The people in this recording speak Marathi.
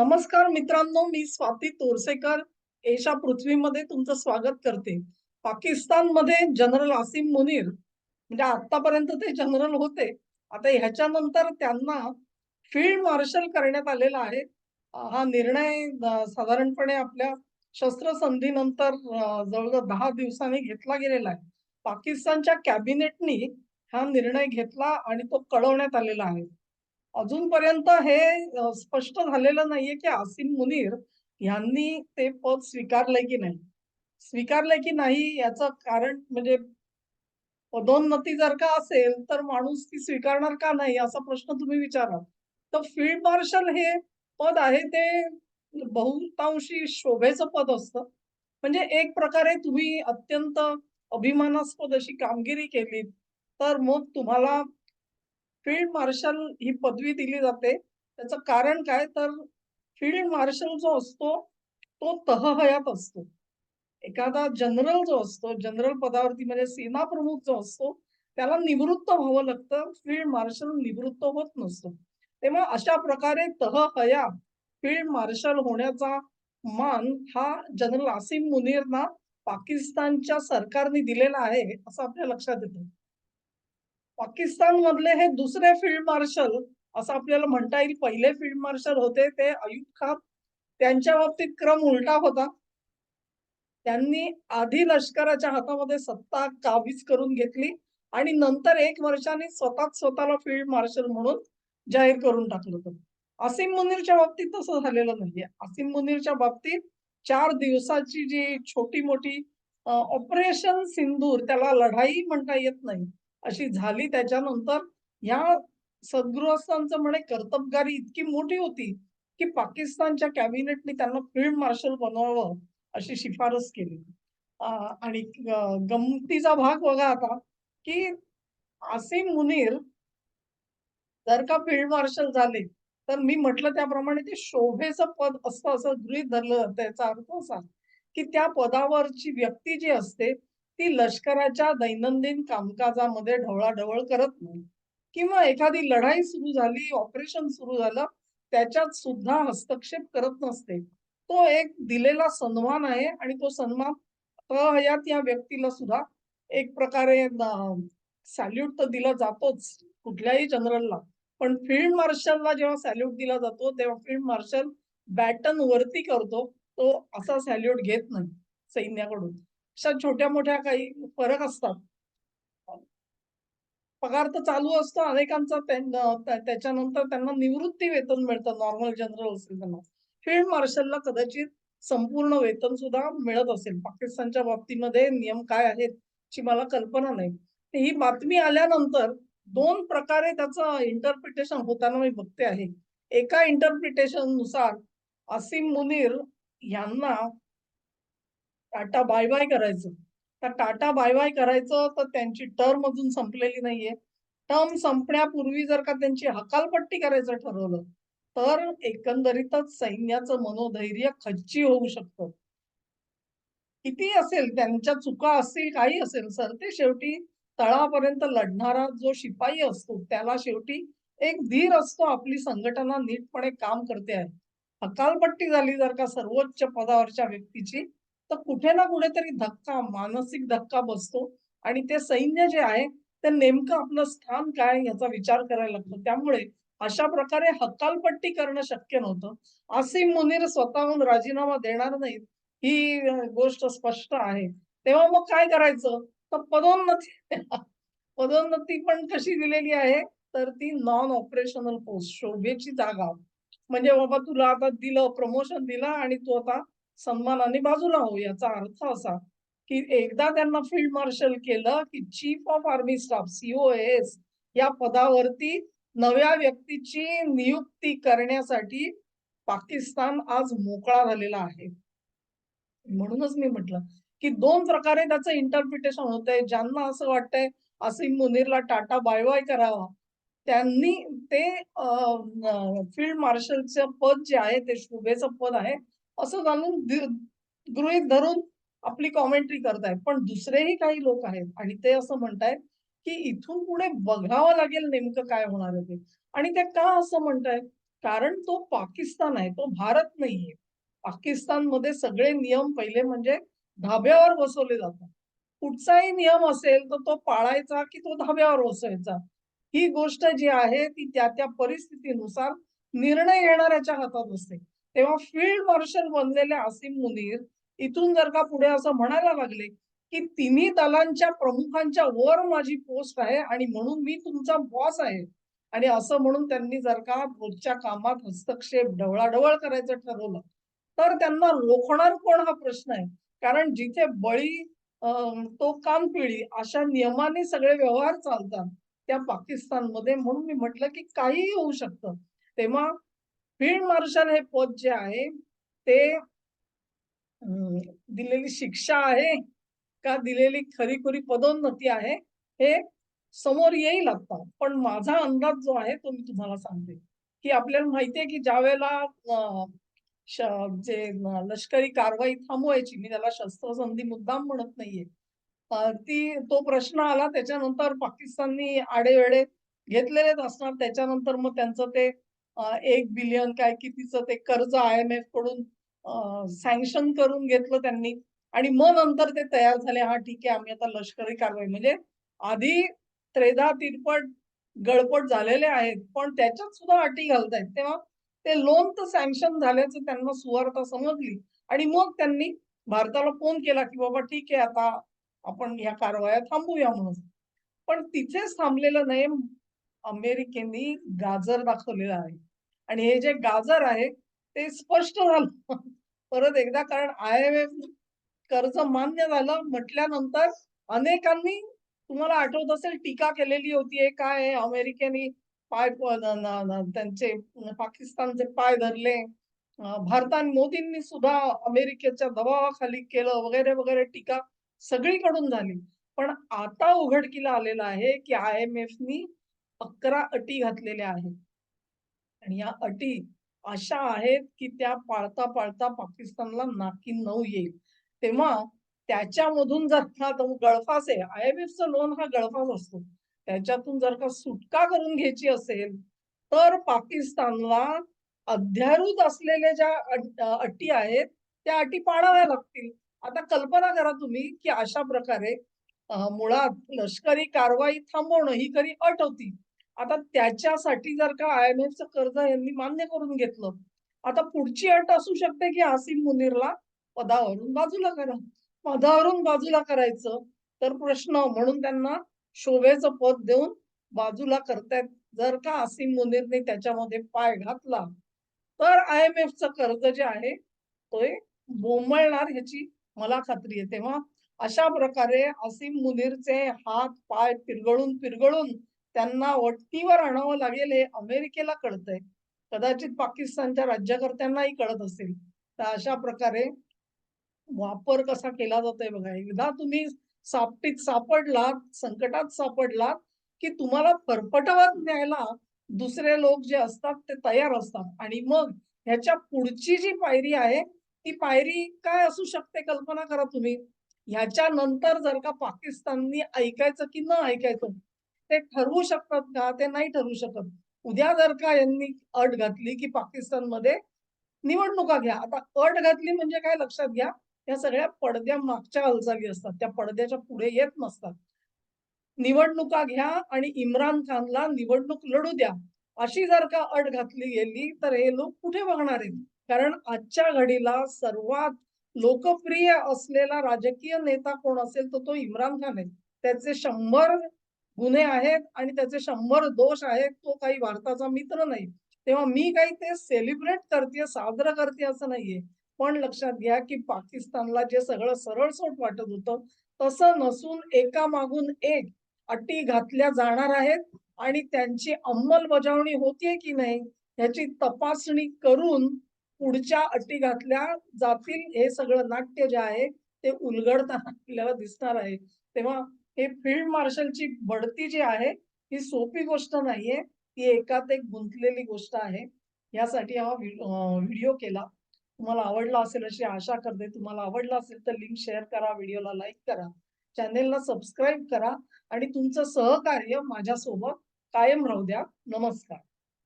नमस्कार मित्रांनो मी स्वाती तोरसेकर. एशा पृथ्वीमध्ये तुमचं स्वागत करते. पाकिस्तानमध्ये जनरल आसिम मुनीर म्हणजे आतापर्यंत ते जनरल होते. आता ह्याच्यानंतर त्यांना फील्ड मार्शल करण्यात आलेला आहे. हा निर्णय साधारणपणे आपल्या शस्त्रसंधीनंतर जवळजवळ दहा दिवसांनी घेतला गेलेला आहे. पाकिस्तानच्या कॅबिनेटनी हा निर्णय घेतला आणि तो कळवण्यात आलेला आहे. अजूनपर्यंत हे स्पष्ट झालेलं नाहीये की आसिम मुनीर यांनी ते पद स्वीकारलंय की नाही. स्वीकारलंय की नाही याचं कारण म्हणजे पदोन्नती जर का असेल तर माणूस ती स्वीकारणार का नाही असा प्रश्न तुम्ही विचाराल. तर फील्ड मार्शल हे पद आहे ते बहुतांशी शोभेचं पद असतं. म्हणजे एक प्रकारे तुम्ही अत्यंत अभिमानास्पद अशी कामगिरी केली तर मग तुम्हाला फील्ड मार्शल ही पदवी दिली जाते. त्याचं कारण काय? तर फील्ड मार्शल जो असतो तो तहहयात असतो. एखादा जनरल जो असतो जनरल पदावरती म्हणजे सेना प्रमुख जो असतो त्याला निवृत्त व्हावं लागतं. फील्ड मार्शल निवृत्त होत नसतो. तेव्हा अशा प्रकारे तहहया फील्ड मार्शल होण्याचा मान हा जनरल आसिम मुनीरना पाकिस्तानच्या सरकारने दिलेला आहे असं आपल्या लक्षात येतं. पाकिस्तान मधले हे दुसरे फील्ड मार्शल असं आपल्याला म्हणता येईल पहिले फील्ड मार्शल होते ते अयुब खान. त्यांच्या बाबतीत क्रम उलटा होता. त्यांनी आधी लष्कराच्या हातामध्ये सत्ता काबीज करून घेतली आणि नंतर एक वर्षाने स्वतःच स्वतःला फील्ड मार्शल म्हणून जाहीर करून टाकलं होतं. असीम मुनीरच्या बाबतीत तसं झालेलं नाहीये. असीम मुनीरच्या बाबतीत चार दिवसाची जी छोटी मोठी ऑपरेशन सिंदूर त्याला लढाई म्हणता येत नाही. अशी झाली त्याच्यानंतर या सद्गृहस्थांचं म्हणे कर्तबगारी इतकी मोठी होती की पाकिस्तानच्या कॅबिनेटने त्यांना फील्ड मार्शल बनवावं अशी शिफारस केली. आणि गमतीचा भाग बघा आता की आसिम मुनीर जर का फील्ड मार्शल झाले तर मी म्हटलं त्याप्रमाणे ते शोभेचं पद असतं असं गृहीत धरलं त्याचा अर्थ असा की त्या पदावरची व्यक्ती जी असते ती लष्कराच्या दैनंदिन कामकाजामध्ये ढवळाढवळ करत नाही. किंवा एखादी लढाई सुरू झाली ऑपरेशन सुरू झालं त्याच्यात सुद्धा हस्तक्षेप करत नसते. तो एक दिलेला सन्मान आहे आणि तो सन्मान अहयात या व्यक्तीला सुद्धा एक प्रकारे सॅल्यूट तर दिला जातोच कुठल्याही जनरलला पण फील्ड मार्शलला जेव्हा सॅल्यूट दिला जातो तेव्हा फील्ड मार्शल बॅटन वरती करतो तो असा सॅल्यूट घेत नाही सैन्याकडून. अशा छोट्या मोठ्या काही फरक असतात. पगार तर चालू असतो अनेकांचा त्याच्यानंतर त्यांना निवृत्ती वेतन मिळतं नॉर्मल जनरल असेल त्यांना. फील्ड मार्शलला कदाचित संपूर्ण वेतन सुद्धा मिळत असेल. पाकिस्तानच्या बाबतीमध्ये नियम काय आहेत ची मला कल्पना नाही. ही बातमी आल्यानंतर दोन प्रकारे त्याचं इंटरप्रिटेशन होताना मी बघते आहे. एका इंटरप्रिटेशननुसार असीम मुनीर यांना टाटा बाय बाय करायचं. तर टाटा बाय बाय करायचं तर त्यांची टर्म अजून संपलेली नाहीये. टर्म संपण्यापूर्वी जर का त्यांची हकालपट्टी करायचं ठरवलं तर एकंदरीतच सैन्याचं मनोधैर्य खच्ची होऊ शकतं. किती असेल त्यांच्या चुका असतील काही असेल सर ते शेवटी तळापर्यंत लढणारा जो शिपाई असतो त्याला शेवटी एक धीर असतो आपली संघटना नीटपणे काम करते आहे. हकालपट्टी झाली जर का सर्वोच्च पदावरच्या व्यक्तीची तर कुठे ना कुठेतरी धक्का मानसिक धक्का बसतो. आणि ते सैन्य जे आहे ते नेमकं आपलं स्थान काय याचा विचार करायला लागतो. त्यामुळे अशा प्रकारे हकालपट्टी करणं शक्य नव्हतं. आसिम मुनीर स्वतःहून राजीनामा देणार नाहीत ही गोष्ट स्पष्ट आहे. तेव्हा मग काय करायचं? तर पदोन्नती पदोन्नती पण कशी दिलेली आहे? तर ती नॉन ऑपरेशनल पोस्ट शोभेची जागा. म्हणजे बाबा तुला आता दिलं प्रमोशन दिलं आणि तू आता सन्मानाने बाजूला हो याचा अर्थ असा की एकदा त्यांना फील्ड मार्शल केलं की chief of army staff COS या पदावरती नव्या व्यक्तीची नियुक्ती करण्यासाठी पाकिस्तान आज मोकळा झालेला आहे. म्हणूनच मी म्हटलं की दोन प्रकारे त्याचं इंटरप्रिटेशन होतंय. ज्यांना असं वाटतंय असीम मुनीरला टाटा बायवाय करावा. त्यांनी ते फील्ड मार्शलचं पद जे आहे ते शुभेचं पद आहे. असं जाणून गृहित गृहीत धरून आपली कॉमेंट्री करतायत. पण दुसरेही काही लोक आहेत आणि ते असं म्हणतायत की इथून पुढे बघावं लागेल नेमकं काय होणार आहे ते. आणि ते का असं म्हणतायत? कारण तो पाकिस्तान आहे तो भारत नाहीये. पाकिस्तानमध्ये सगळे नियम पहिले म्हणजे धाब्यावर बसवले जातात. कुठचाही नियम असेल तर तो पाळायचा की तो धाब्यावर बसवायचा ही गोष्ट जी आहे ती त्या त्या परिस्थितीनुसार निर्णय घेणाऱ्याच्या हातात असते. तेव्हा फील्ड मार्शल बनलेले आसिम मुनीर इथून जर का पुढे असं म्हणायला लागले की तिन्ही दलांच्या प्रमुखांच्या वर माझी पोस्ट आहे आणि म्हणून मी तुमचा बॉस आहे. आणि असं म्हणून त्यांनी जर का रोजच्या कामात हस्तक्षेप ढवळाढवळ करायचं ठरवलं तर त्यांना रोखणार कोण हा प्रश्न आहे? कारण जिथे बळी तो कानपिळी अशा नियमाने सगळे व्यवहार चालतात त्या पाकिस्तानमध्ये म्हणून मी म्हटलं की काहीही होऊ शकतं. तेव्हा फील्ड मार्शल हे पद जे आहे ते दिलेली शिक्षा आहे का दिलेली खरीखुरी पदोन्नती आहे हे समोर येईल आता. पण माझा अंदाज जो आहे तो मी तुम्हाला सांगते. की आपल्याला माहितीये की ज्या वेळेला जे लष्करी कारवाई थांबवायची मी त्याला शस्त्रसंधी मुद्दाम म्हणत नाहीये. ती तो प्रश्न आला त्याच्यानंतर पाकिस्ताननी आडेवेडे घेतलेलेच असणार त्याच्यानंतर मग त्यांचं ते एक बिलियन काय कितीचं ते कर्ज आय एम एफकडून सँक्शन करून घेतलं त्यांनी. आणि मग नंतर ते तयार झाले हा ठीक आहे आम्ही आता लष्करी कारवाई. म्हणजे आधी त्रेधा तिरपट गळपट झालेले आहेत पण त्याच्यात सुद्धा अटी घालतायत तेव्हा ते लोन तर सँक्शन झाल्याचं त्यांना सुवार्ता समजली. आणि मग त्यांनी भारताला फोन केला की बाबा ठीक आहे आता आपण या कारवाया थांबूया म्हणून. पण तिथेच थांबलेलं नाही. अमेरिकेने गाजर दाखवलेला आहे. आणि हे जे गाजर आहे ते स्पष्ट झालं. परत एकदा कारण आय एम एफ कर्ज मान्य झालं म्हटल्यानंतर अनेकांनी तुम्हाला आठवत असेल टीका केलेली होती काय अमेरिकेने पाय त्यांचे पाकिस्तानचे पाय धरले. भारताने मोदींनी सुद्धा अमेरिकेच्या दबावाखाली केलं वगैरे वगैरे टीका सगळीकडून झाली. पण आता उघडकीला आलेलं आहे की आय एम एफनी अकरा अटी घातलेल्या आहेत. आणि या अटी अशा आहेत की त्या पाळता पाळता पाकिस्तानला नाकी नऊ येईल. तेव्हा त्याच्यामधून जर का गळफास आहे आय एम एफचं लोन हा गळफास असतो. त्याच्यातून जर का सुटका करून घ्यायची असेल तर पाकिस्तानला अध्यारूत असलेल्या ज्या अटी आहेत त्या अटी पाळाव्या लागतील. आता कल्पना करा तुम्ही की अशा प्रकारे मुळात लष्करी कारवाई थांबवणं ही खरी अट होती. आता त्याच्यासाठी जर का आय एम एफचं कर्ज यांनी मान्य करून घेतलं आता पुढची अट असू शकते की आसिम मुनीरला पदावरून बाजूला करा. पदावरून बाजूला करायचं तर प्रश्न म्हणून त्यांना शोभेचं पद देऊन बाजूला करतायत. जर का आसिम मुनीरने त्याच्यामध्ये पाय घातला तर आय एम एफचं कर्ज जे आहे तो बोंबळणार ह्याची मला खात्री आहे. तेव्हा अशा प्रकारे असिम मुनीरचे हात पाय पिरगळून पिरगळून त्यांना वट्टीवर आणावं लागेल हे अमेरिकेला कळतंय. कदाचित पाकिस्तानच्या राज्यकर्त्यांनाही कळत असेल. तर अशा प्रकारे वापर कसा केला जातोय बघा. एकदा तुम्ही सापटीत सापडलात संकटात सापडलात की तुम्हाला फरफटवत न्यायला दुसरे लोक जे असतात ते तयार असतात. आणि मग ह्याच्या पुढची जी पायरी आहे ती पायरी काय असू शकते कल्पना करा तुम्ही. ह्याच्या नंतर जर का पाकिस्ताननी ऐकायचं की न ऐकायचं ते ठरवू शकतात का? ते नाही ठरवू शकत. उद्या जर का यांनी अट घातली की पाकिस्तानमध्ये निवडणुका घ्या. आता अट घातली म्हणजे काय लक्षात घ्या? या सगळ्या पडद्या मागच्या हालचाली असतात. त्या पडद्याच्या पुढे येत नसतात. निवडणुका घ्या आणि इम्रान खानला निवडणूक लढू द्या. अशी जर का अट घातली गेली तर हे लोक कुठे बघणार आहेत? कारण आजच्या घडीला सर्वात लोकप्रिय असलेला राजकीय नेता कोण असेल तर तो इम्रान खान आहे. त्याचे शंभर गुन्हे आहेत आणि त्याचे शंभर दोष आहेत तो काही भारताचा मित्र नाही. तेव्हा मी काही ते सेलिब्रेट करते साजरं करते असं नाहीये. पण लक्षात घ्या की पाकिस्तानला जे सगळं सरळसोट वाटत होतं तसं नसून एका मागून एक अटी घातल्या जाणार आहेत आणि त्यांची अंमलबजावणी होतीये की नाही याची तपासणी करून पुढच्या अटी घातल्या जातील हे सगळं नाट्य जे आहे ते उलगडताना आपल्याला दिसणार आहे. तेव्हा हे फील्ड मार्शलची बढती जी आहे ही सोपी गोष्ट नाहीये. ती एकात एक गुंतलेली गोष्ट आहे. यासाठी हा व्हिडिओ केला. तुम्हाला आवडला असेल अशी आशा करते. तुम्हाला आवडला असेल तर लिंक शेअर करा व्हिडिओला लाईक करा. चॅनेलला सबस्क्राईब करा आणि तुमचं सहकार्य माझ्यासोबत कायम राहू द्या. नमस्कार.